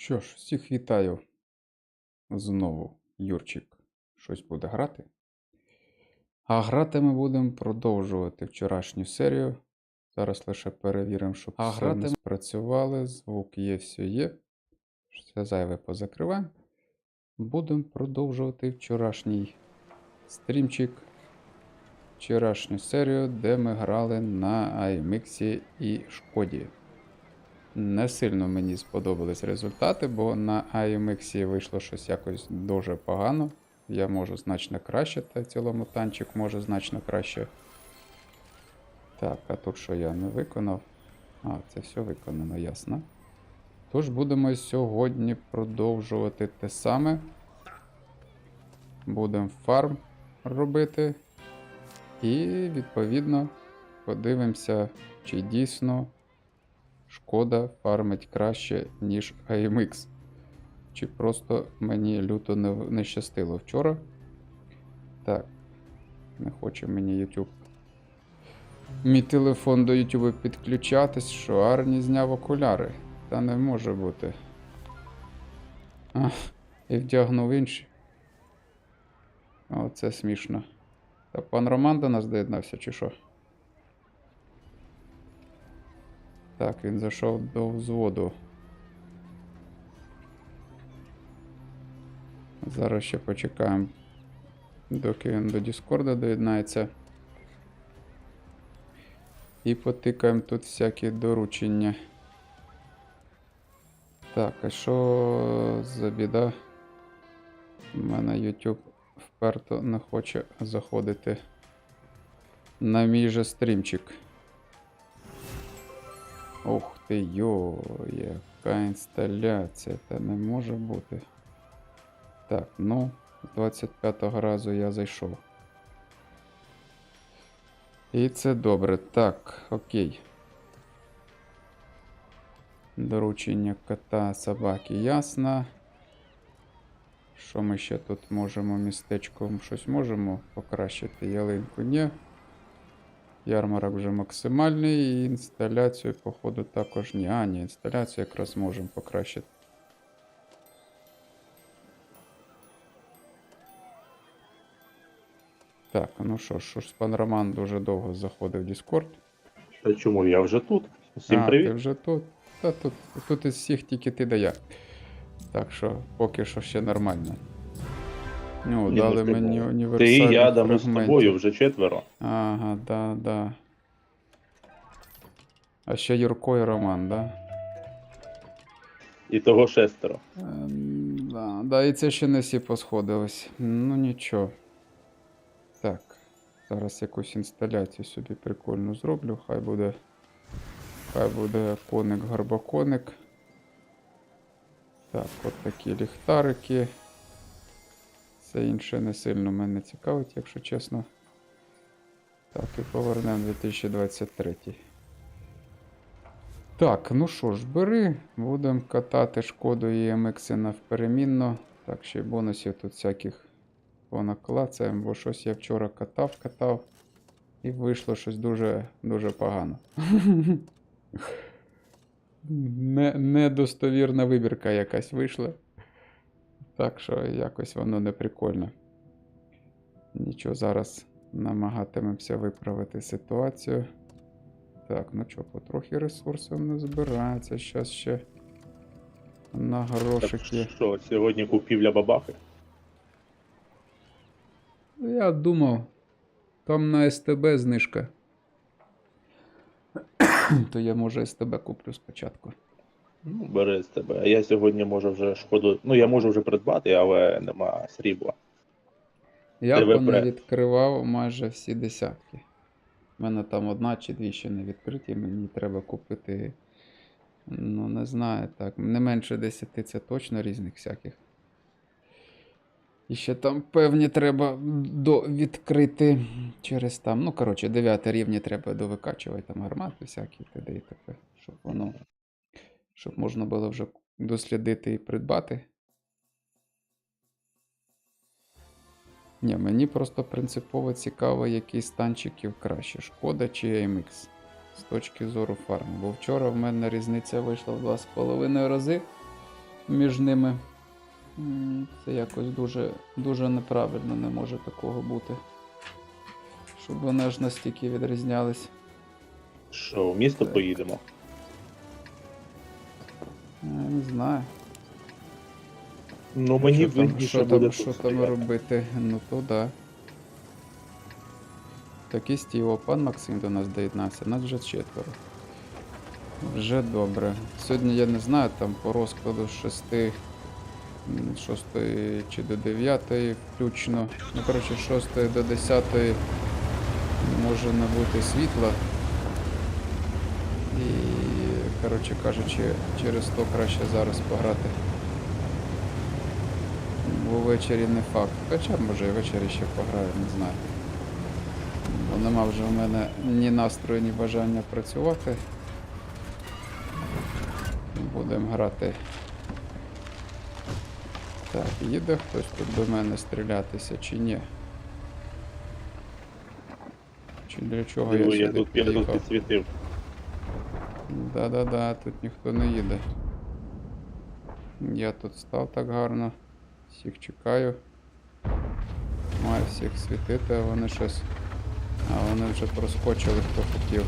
Що ж, всіх вітаю. Знову Юрчик щось буде грати. А грати ми будемо продовжувати вчорашню серію. Зараз лише перевіримо, щоб А все грати ми спрацювали, звук є, все є. Все зайве позакриваємо. Будемо продовжувати вчорашній стрімчик. Вчорашню серію, де ми грали на iMix і Шкоді. Не сильно мені сподобались результати, бо на iMix вийшло щось якось дуже погано. Я можу значно краще, та цілому танчик може значно краще. Так, а тут що я не виконав? А, це все виконано, ясно. Тож будемо сьогодні продовжувати те саме. Будемо фарм робити. І відповідно подивимося, чи дійсно шкода фармить краще, ніж AMX. Чи просто мені люто не, не щастило вчора. Так, не хоче мені YouTube. Мій телефон до YouTube підключатись, що Арні зняв окуляри. Та не може бути. А, і вдягнув інші. Оце смішно. Та пан Роман до нас доєднався, чи що? Так, він зайшов до взводу. Зараз ще почекаємо, доки він до Діскорда доєднається. І потикаємо тут всякі доручення. Так, а що за біда? У мене YouTube вперто не хоче заходити на мій же стрімчик. Ух ти йо, яка інсталяція, та не може бути. Так, ну, з 25-го разу я зайшов. І це добре. Так, окей. Доручення кота, собаки, ясно. Що ми ще тут можемо містечком? Щось можемо покращити ялинку? Ні. Ярмарок вже максимальний. І інсталяцію, походу, також ні. А, ні, інсталяцію якраз можемо покращити. Так, ну що ж, що ж, пан Роман дуже довго заходив в Discord. Та чому я вже тут? Всім а, привіт. ти вже тут. Та тут, тут із всіх тільки ти да я. Так що поки що ще нормально. Ну, Ні, дали ну, ти- мені Ти універсальний і я дамо з фрагментів. тобою вже четверо. Ага, да, да. А ще Юрко і Роман, да? І того шестеро. Ем, да, да, і це ще не всі посходились. Ну нічого. Так. Зараз якусь інсталяцію собі прикольну зроблю. Хай буде. Хай буде коник-гарбоконик. Так, от такі ліхтарики. Все інше не сильно мене цікавить, якщо чесно. Так, і повернемо 2023. Так, ну що ж, бери. Будемо катати шкоду і MX навперемінно. Так, ще й бонусів тут всяких понаклацаємо, бо щось я вчора катав, катав. І вийшло щось дуже дуже погано. Недостовірна вибірка якась вийшла. Так що якось воно не прикольно. Нічого, зараз намагатимемося виправити ситуацію. Так, ну що, потрохи ресурсів не збирається. Щас ще на Так що, сьогодні купівля бабахи? Я думав, там на СТБ знижка. То я може СТБ куплю спочатку. Ну, бери з тебе. А я сьогодні можу вже шкоду. Ну, я можу вже придбати, але нема срібла. Я ТВП. не відкривав майже всі десятки. У мене там одна чи дві ще не відкриті, мені треба купити. Ну, не знаю, так. Не менше 10 це точно різних всяких. І ще там певні треба до відкрити через там. Ну, коротше, 9 рівні треба довикачувати там гармати всякі т.д. і т.п. Щоб воно. Щоб можна було вже дослідити і придбати. Ні, мені просто принципово цікаво, який з танчиків краще, шкода чи AMX. З точки зору фарму. Бо вчора в мене різниця вийшла в 2,5 рази. між ними. Це якось дуже, дуже неправильно, не може такого бути. Щоб вони аж настільки відрізнялись. Що, в місто Так. поїдемо? Не знаю. Ну мені що там, вигідніше що буде там, що там робити? Ну то да. Так і Стіво, пан Максим до нас доєднався, нас вже четверо. Вже добре. Сьогодні я не знаю, там по розкладу з 6, 6 чи до 9 включно. Ну, коротше, з 6 до 10 може не бути світла. І, коротше кажучи, через то краще зараз пограти. Бо ввечері не факт. Хоча може і ввечері ще пограю, не знаю. Бо нема вже в мене ні настрою, ні бажання працювати. Будемо грати. Так, їде хтось тут до мене стрілятися чи ні? Чи для чого Диви, я я сюди тут я тут під'їхав? підсвітив. Да-да-да, тут ніхто не їде. Я тут став так гарно. Всіх чекаю. Маю всіх світити, а вони щось. А вони вже проскочили, хто хотів.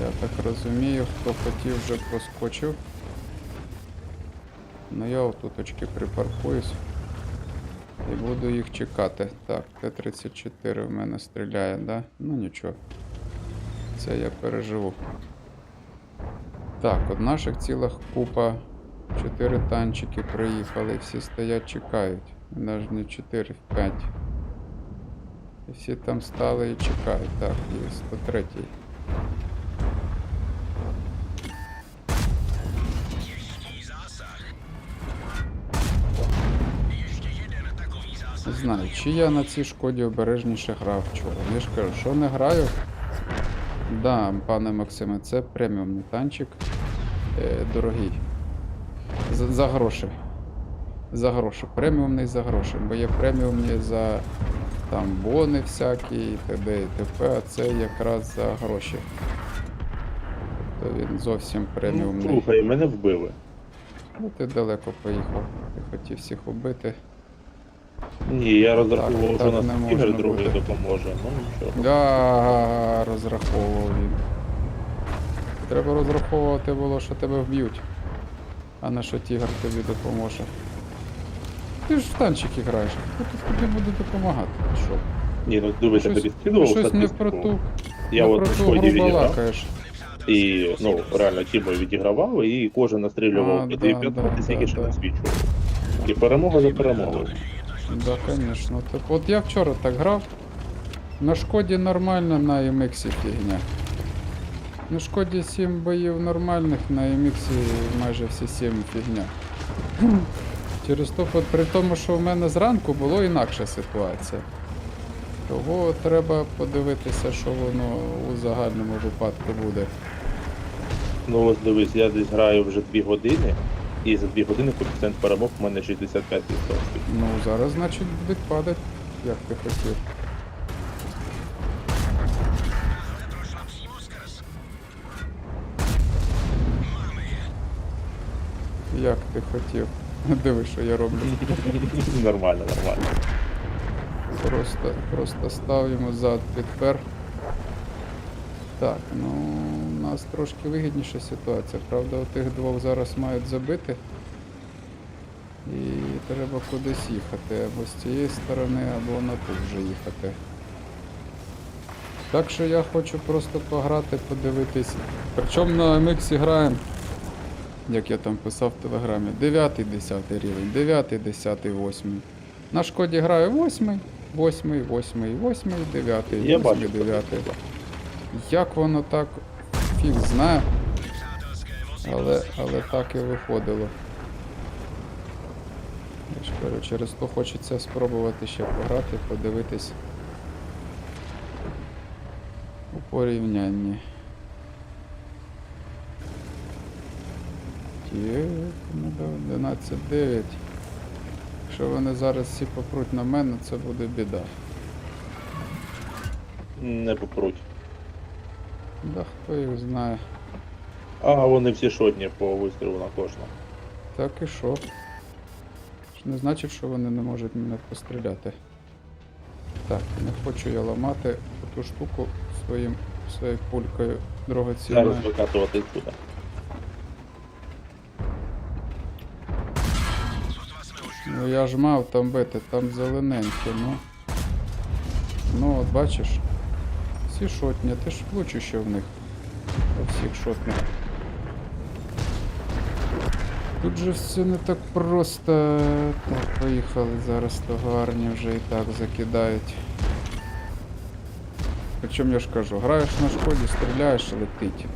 Я так розумію, хто хотів вже проскочив. Ну я отуточки припаркуюсь. І буду їх чекати. Так, Т-34 в мене стріляє, да? Ну нічого. Це я переживу. Так, от наших цілих купа. Чотири танчики приїхали, всі стоять, чекають. Навіть не 4, 5. І всі там стали і чекають. Так, і 103. Не знаю, чи я на цій шкоді обережніше грав вчора. Я ж кажу, що не граю. Да, пане Максиме, це преміумний танчик. Е, дорогий. За, за гроші. За гроші. Преміумний за гроші. Бо є преміумні за там бони всякі і т.д. і т.п. А це якраз за гроші. Тобто він зовсім Ну, преміумний. слухай, мене вбили. Ну ти далеко поїхав. Ти хотів всіх убити. Ні, я розраховував, що так нас не ігор можна другий бути. допоможе. Ну нічого. Да, розраховував він. Треба розраховувати було, що тебе вб'ють, а не що тігр тобі допоможе. Ти ж в танчики граєш, хто тут тобі буде допомагати? Ти Що? Ні, ну дивися, Щось- тобі скидував Щось не про ту, Я не от про на ту гру відіграв. балакаєш. І ну, реально тімою відігравали, і кожен А, настрілював да, 5 15 да, стільки да, ще да. насвічував. І перемога за перемогою. Да, звісно. Так от я вчора так грав. На шкоді нормально, на MX фігня. На шкоді 7 боїв нормальних, на MX майже всі 7 фігня. Через то, от при тому, що в мене зранку було інакша ситуація. Того треба подивитися, що воно у загальному випадку буде. Ну ось дивись, я десь граю вже 2 години, і за 2 години коефіцієнт перемог у мене 65%. Ну, зараз, значить, будуть падати, як ти хотів. Як ти хотів. Диви, що я роблю. Нормально, нормально. Просто, просто ставимо зад підпер. Так, ну нас трошки вигідніша ситуація. Правда, у тих двох зараз мають забити. І треба кудись їхати, або з цієї сторони, або на ту вже їхати. Так що я хочу просто пограти, подивитись. Причому на MX граємо, як я там писав в телеграмі, 9-10 рівень, 9, 10, 8. На шкоді граю 8, 8, 8, 8, 9, 8, 9. Як воно так, фіг знає. Але, але так і виходило. Я ж кажу, через то хочеться спробувати ще пограти, подивитись у порівнянні. Є, да, 11-9. Якщо вони зараз всі попруть на мене, це буде біда. Не попруть. Да хто їх знає. А, вони всі шотні по вистрілу на кожного. Так і що? Не значить, що вони не можуть мене постріляти. Так, не хочу я ламати ту штуку своїм, своєю пулькою дорогоцінною. Зараз викатувати туди. Ну я ж мав там бити, там зелененьке, ну. Ну от бачиш. Всі шотні, ти ж влучу ще в них. По всіх шотних. Тут же все не так просто. Так, поїхали зараз того арні вже і так закидають. Причому я ж кажу, граєш на шкоді, стріляєш, летить.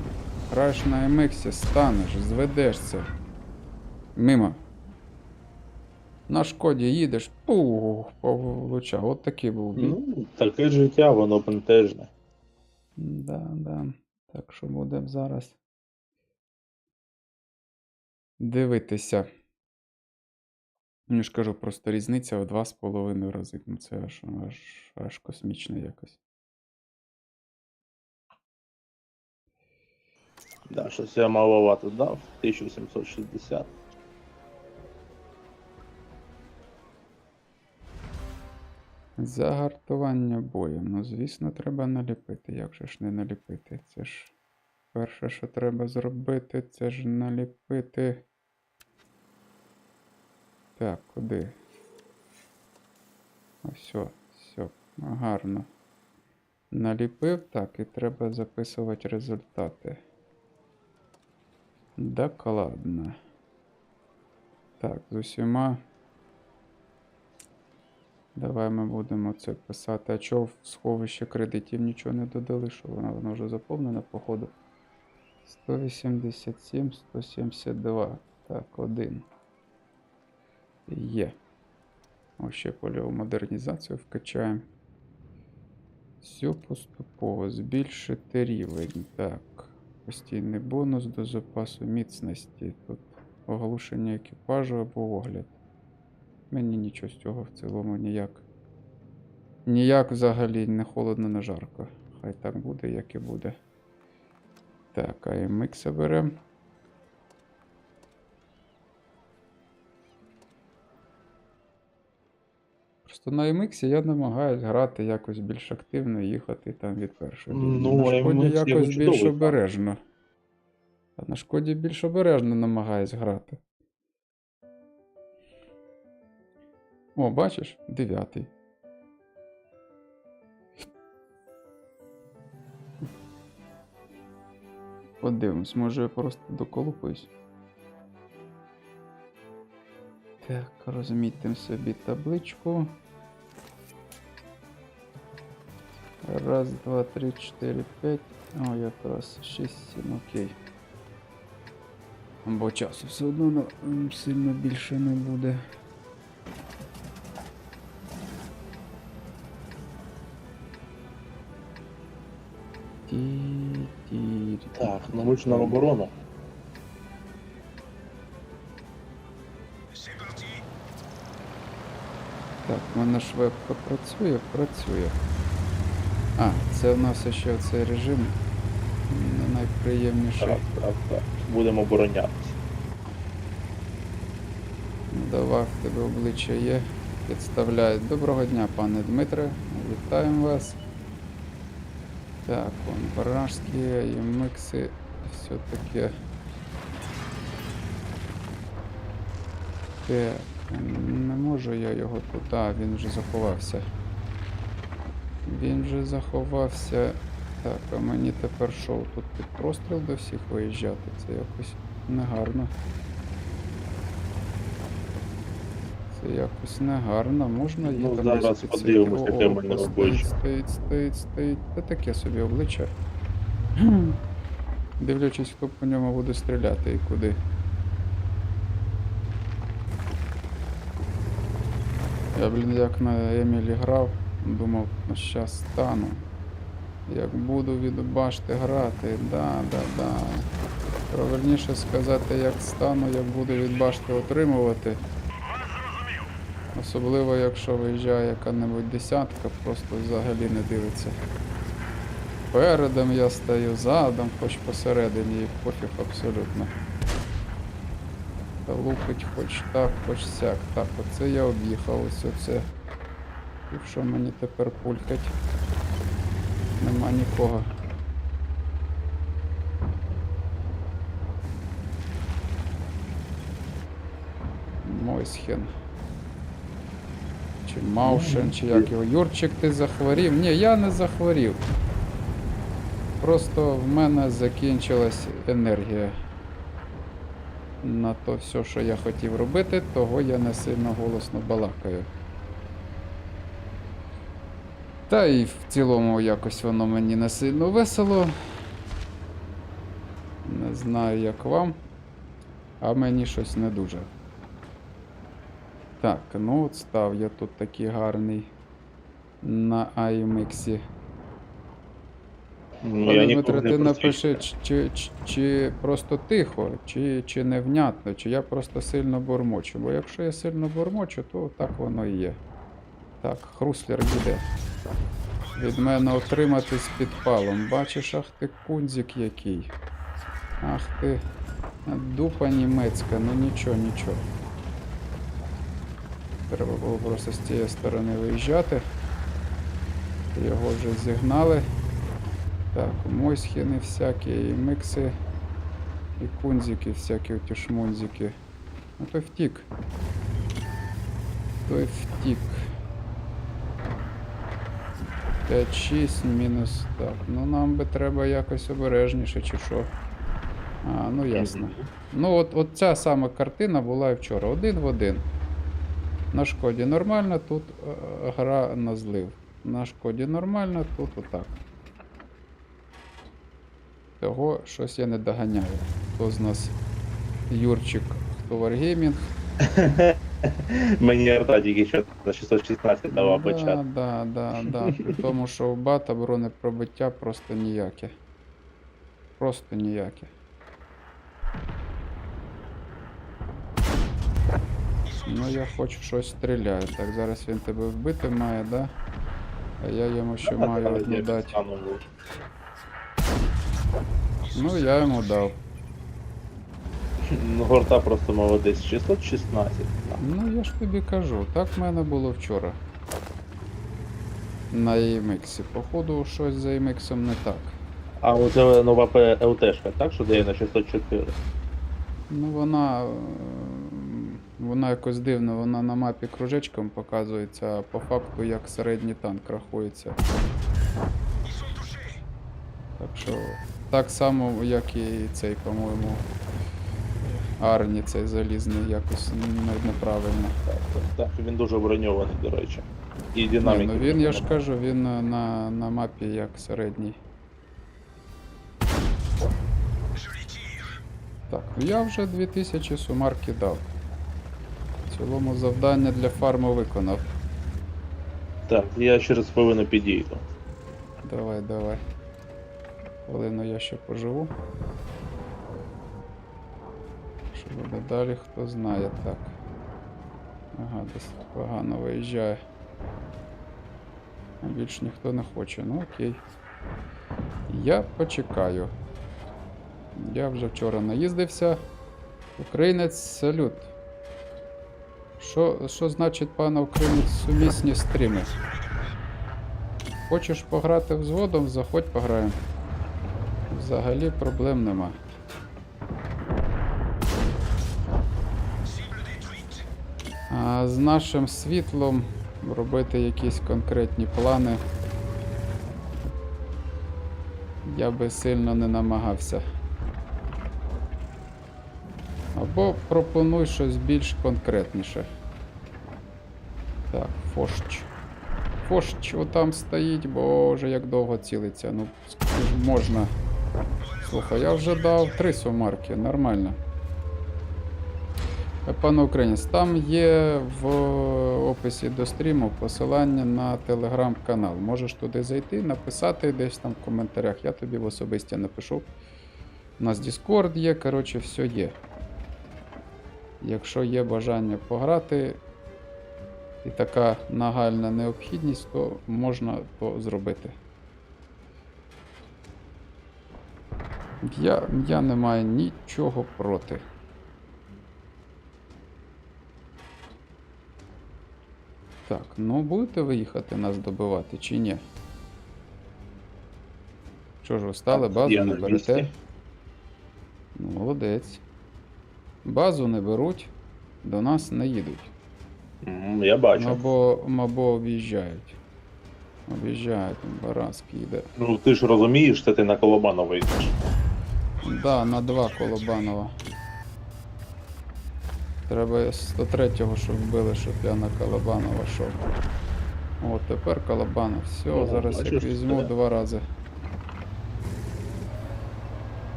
Граєш на MX, станеш, зведешся. Мимо. На шкоді їдеш, пух, влучав. От такий був. Ну, таке життя, воно бентежне. Да, да. Так що будемо зараз дивитися. Я ж кажу, просто різниця в два з половиною рази. Ну це аж, аж, аж космічно якось. Да, щось я маловато дав. 1760. Загартування боєм. Ну, звісно, треба наліпити. Як же ж не наліпити? Це ж перше, що треба зробити, це ж наліпити. Так, куди? Ось, все, гарно. Наліпив, так, і треба записувати результати. Докладно. Так, з усіма. Давай ми будемо це писати. А чого в сховище кредитів нічого не додали, що воно, воно вже заповнено, походу. 187, 172. Так, один. Є. Ось ще польову модернізацію вкачаємо. Все поступово. Збільшити рівень. Так. Постійний бонус до запасу міцності. Тут оголошення екіпажу або огляд. Мені нічого з цього в цілому ніяк. Ніяк взагалі не холодно, не жарко. Хай так буде, як і буде. Так, AMX беремо. Просто на MX я намагаюсь грати якось більш активно, їхати там від першої. лінії. Ну, на шкоді якось більш обережно. А на шкоді більш обережно намагаюсь грати. О, бачиш? Дев'ятий. Подивимось, може я просто доколупуюсь. Так, розмітимо собі табличку. Раз, два, три, чотири, п'ять. О, якраз шість, сім, окей. Бо часу все одно сильно більше не буде. Так, ну ми ж на оборону. Так, в мене ж вебка працює, працює. А, це в нас ще цей режим не найприємніший. Так, так, так. Будемо оборонятися. Давай, в тебе обличчя є. Підставляють. Доброго дня, пане Дмитре. Вітаємо вас. Так, он барашки, і микси, все таке. Так, не можу я його тут. А, він вже заховався. Він вже заховався. Так, а мені тепер що, тут під простріл до всіх виїжджати? Це якось негарно. Це якось негарно. Можна її Ну, там зараз десь подивимось, яке в мене о, обличчя. Стоїть, стоїть, стоїть, стоїть. Та таке собі обличчя. Дивлячись, хто по ньому буде стріляти і куди. Я, блін, як на Емілі грав, думав, ну щас стану. Як буду від башти грати, да, да, да. Правильніше сказати, як стану, як буду від башти отримувати. Особливо, якщо виїжджає яка-небудь десятка, просто взагалі не дивиться. передом я стою, задом, хоч посередині, і пофіг абсолютно. Та лупить хоч так, хоч сяк. Так, оце я об'їхав, ось оце. І що мені тепер пулькать? Нема нікого. Мойсхен. Чи Маушен, чи як його. Юрчик, ти захворів? Ні, я не захворів. Просто в мене закінчилась енергія. На то все, що я хотів робити, того я не сильно голосно балакаю. Та і в цілому якось воно мені не сильно весело. Не знаю, як вам. А мені щось не дуже. Так, ну от став я тут такий гарний на iMix. Ну, Пане Дмитро, ти напиши, чи, чи, чи просто тихо, чи, чи невнятно, чи я просто сильно бормочу. Бо якщо я сильно бормочу, то так воно і є. Так, хруслер їде. Від мене отриматись підпалом. Бачиш, ах ти кунзик який. Ах ти. Дупа німецька, ну нічого, нічого. Треба було просто з цієї сторони виїжджати. Його вже зігнали. Так, мойсхіни всякі, і микси, і кунзики всякі оті шмунзики. Ну той втік. Той втік. 5-6 мінус. Так, ну нам би треба якось обережніше, чи що. А, ну ясно. Ну от, от ця сама картина була і вчора. Один в один. На шкоді нормально, тут е, гра на злив. На шкоді нормально, тут отак. Того щось я не доганяю. Хто з нас Юрчик, хто Wargaming. Мені арта тільки що на 616 давав да, почати. да, да, да. При тому, що у бата бронепробиття просто ніяке. Просто ніяке. Ну я хочу щось стріляю. Так, зараз він тебе вбити має, да? А я йому ще маю одну дати. ну, я йому дав. Ну, горта просто молодець. 616. Ну я ж тобі кажу, так в мене було вчора. На EMX. Походу, щось за EMX не так. А оце нова ПЛТшка, так? Що дає на 604. Ну вона. Вона якось дивно, вона на мапі кружечком показується, а по факту як середній танк рахується. Так що. Так само, як і цей, по-моєму. Арні цей залізний якось неправильно. Так, так, так. Він дуже броньований, до речі. І Ні, динаміки. ну він, я ж кажу, він на, на, мапі як середній. Так, ну я вже 2000 сумарки дав. Цілому завдання для фарму виконав. Так, я через хвилину підійду. Давай, давай. Хвилину я ще поживу. Що буде далі, хто знає, так. Ага, десь погано виїжджає. А більш ніхто не хоче, ну окей. Я почекаю. Я вже вчора наїздився. Українець салют. Що, що значить, пане українець, сумісні стріми? Хочеш пограти взводом, заходь пограємо. Взагалі проблем нема. А з нашим світлом робити якісь конкретні плани. Я би сильно не намагався. Або пропонуй щось більш конкретніше. Фощ. Фощ отам стоїть, боже, як довго цілиться. Ну, можна. Слухай, я вже дав три сумарки, нормально. Е, Пане українець, там є в описі до стріму посилання на телеграм-канал. Можеш туди зайти, написати десь там в коментарях. Я тобі в особисті напишу. У нас Discord є, коротше, все є. Якщо є бажання пограти і така нагальна необхідність, то можна то зробити. Я, я не маю нічого проти. Так, ну будете ви їхати нас добивати чи ні? Що ж ви стали, базу не берете? Ну, молодець. Базу не беруть, до нас не їдуть. Я бачу. Або, або об'їжджають. Об'їжджають, Баранський йде. Ну ти ж розумієш, це ти на Колобанова йдеш. Да, на два Колобанова. Треба 103-го, щоб вбили, щоб я на Колобанова йшов. О, тепер Колобанов. Все, Ну, зараз як візьму два рази.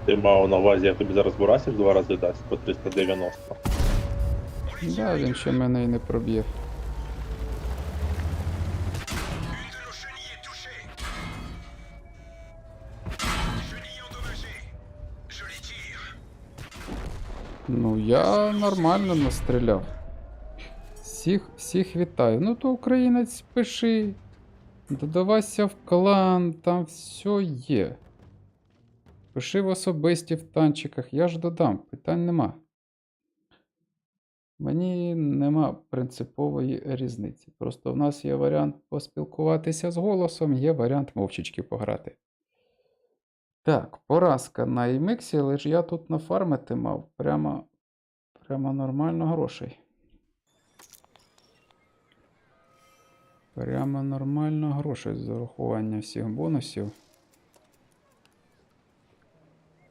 Ти мав на увазі, я тобі зараз Бурасів два рази дасть по 390. Да, він ще мене і не проб'є. Ну, я нормально настріляв. Всіх, всіх вітаю. Ну то українець пиши. Додавайся в клан, там все є. Пиши в особисті в танчиках, я ж додам, питань нема. Мені нема принципової різниці. Просто в нас є варіант поспілкуватися з голосом, є варіант мовчечки пограти. Так, поразка на імексі, але ж я тут нафармити мав прямо, прямо нормально грошей. Прямо нормально грошей з урахуванням всіх бонусів.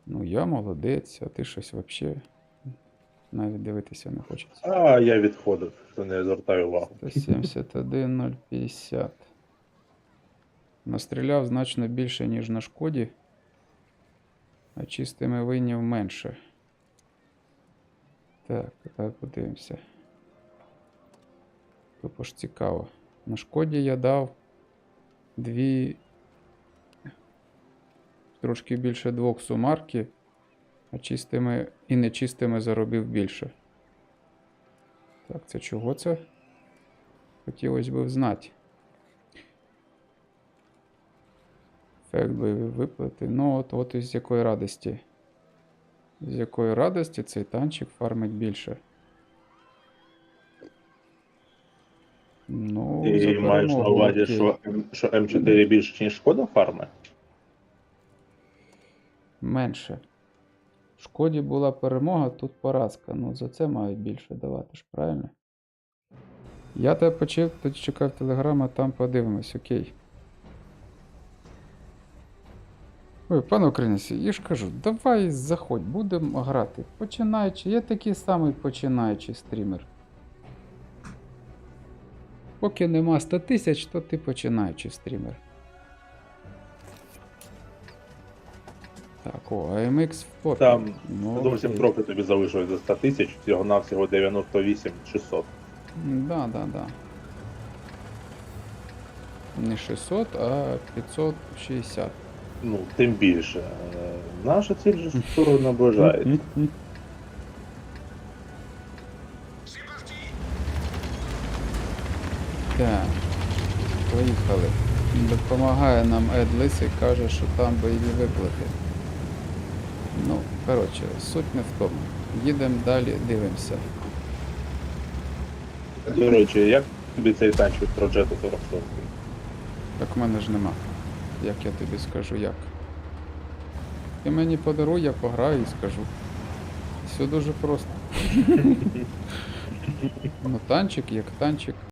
Ну, я молодець, а ти щось взагалі навіть дивитися не хочеться. А я відходив, що не звертаю увагу. 171 050. Настріляв значно більше, ніж на шкоді, а чистими винів менше. Так, давай подивимося. Тупо ж цікаво. На шкоді я дав дві. Трошки більше двох сумарки, а чистими і нечистими заробив більше. Так, це чого це? Хотілося б знати. Ефект бойові виплати. Ну, от, от із якої радості. З якої радості цей танчик фармить більше. Ну, Ти маєш на увазі, що, що М4 більше, ніж шкода фарми? Менше. В Шкоді була перемога, тут поразка. Ну, за це мають більше давати ж, правильно? Я тебе почав, тоді чекав телеграма, там подивимось, окей. Ой, пане українці, я ж кажу, давай заходь, будемо грати. Починаючи, я такий самий починаючий стрімер. Поки нема 100 тисяч, то ти починаючий стрімер. Так, о, AMX в топі. Там Ну, зовсім трохи тобі залишилось за 100 тисяч, всього навсього 98 600. Да, да, да. Не 600, а 560. Ну, тим більше. Наша ціль же скоро наближається. Так, поїхали. Допомагає нам Ед Лисий, каже, що там бойові виплати. Ну, коротше, суть не в тому. Їдемо далі, дивимося. До речі, як тобі цей танчик про Джету 46? Так в мене ж нема. Як я тобі скажу, як. Ти мені подаруй, я пограю і скажу. Все дуже просто. ну, танчик як танчик.